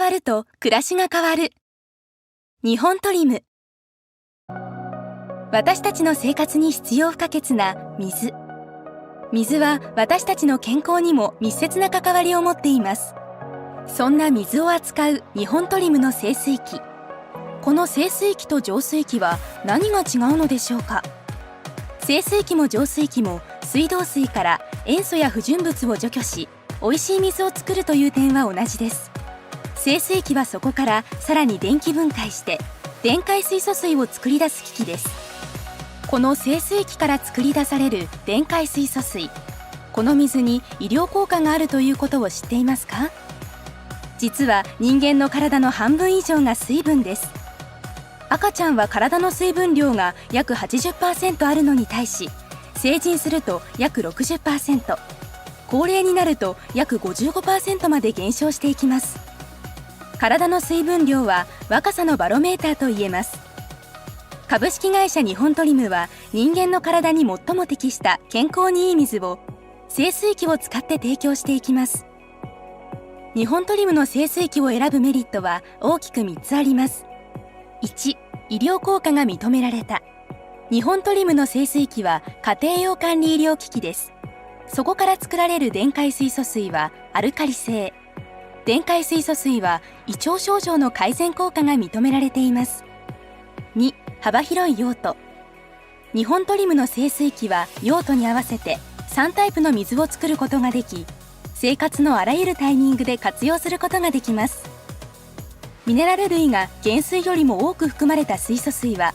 わると暮らしが変わる。日本トリム。私たちの生活に必要不可欠な水。水は私たちの健康にも密接な関わりを持っています。そんな水を扱う日本トリムの清水機この清水機と浄水器は何が違うのでしょうか？清水機も浄水器も水道水から塩素や不純物を除去し美味しい水を作るという点は同じです。清水機はそこからさらに電気分解して電解水素水を作り出す機器です。この清水機から作り出される電解水素水この水に医療効果があるということを知っていますか？実は人間の体の半分以上が水分です。赤ちゃんは体の水分量が約80%あるのに対し成人すると約60%高齢になると約55%まで減少していきます。体の水分量は若さのバロメーターと言えます。株式会社日本トリムは人間の体に最も適した健康にいい水を清水器を使って提供していきます。日本トリムの清水器を選ぶメリットは大きく3つあります。1医療効果が認められた。日本トリムの清水器は家庭用管理医療機器です。そこから作られる電解水素水はアルカリ性。電解水素水は胃腸症状の改善効果が認められています。2幅広い用途。日本トリムの清水器は用途に合わせて3タイプの水を作ることができ生活のあらゆるタイミングで活用することができます。ミネラル類が原水よりも多く含まれた水素水は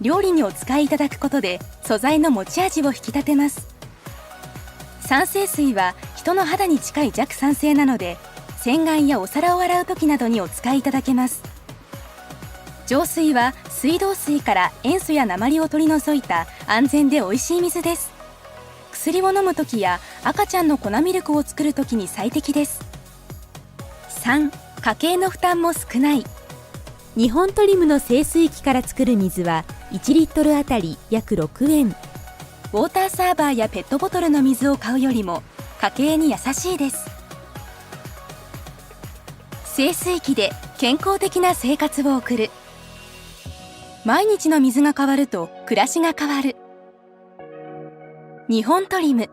料理にお使いいただくことで素材の持ち味を引き立てます。酸性水は人の肌に近い弱酸性なので洗顔やお皿を洗う時などにお使いいただけます。浄水は水道水から塩素や鉛を取り除いた安全で美味しい水です。薬を飲む時や赤ちゃんの粉ミルクを作る時に最適です。3家計の負担も少ない。日本トリムの清水機から作る水は1リットルあたり約6円。ウォーターサーバーやペットボトルの水を買うよりも家計に優しいです。清水器で健康的な生活を送る。毎日の水が変わると暮らしが変わる。日本トリム。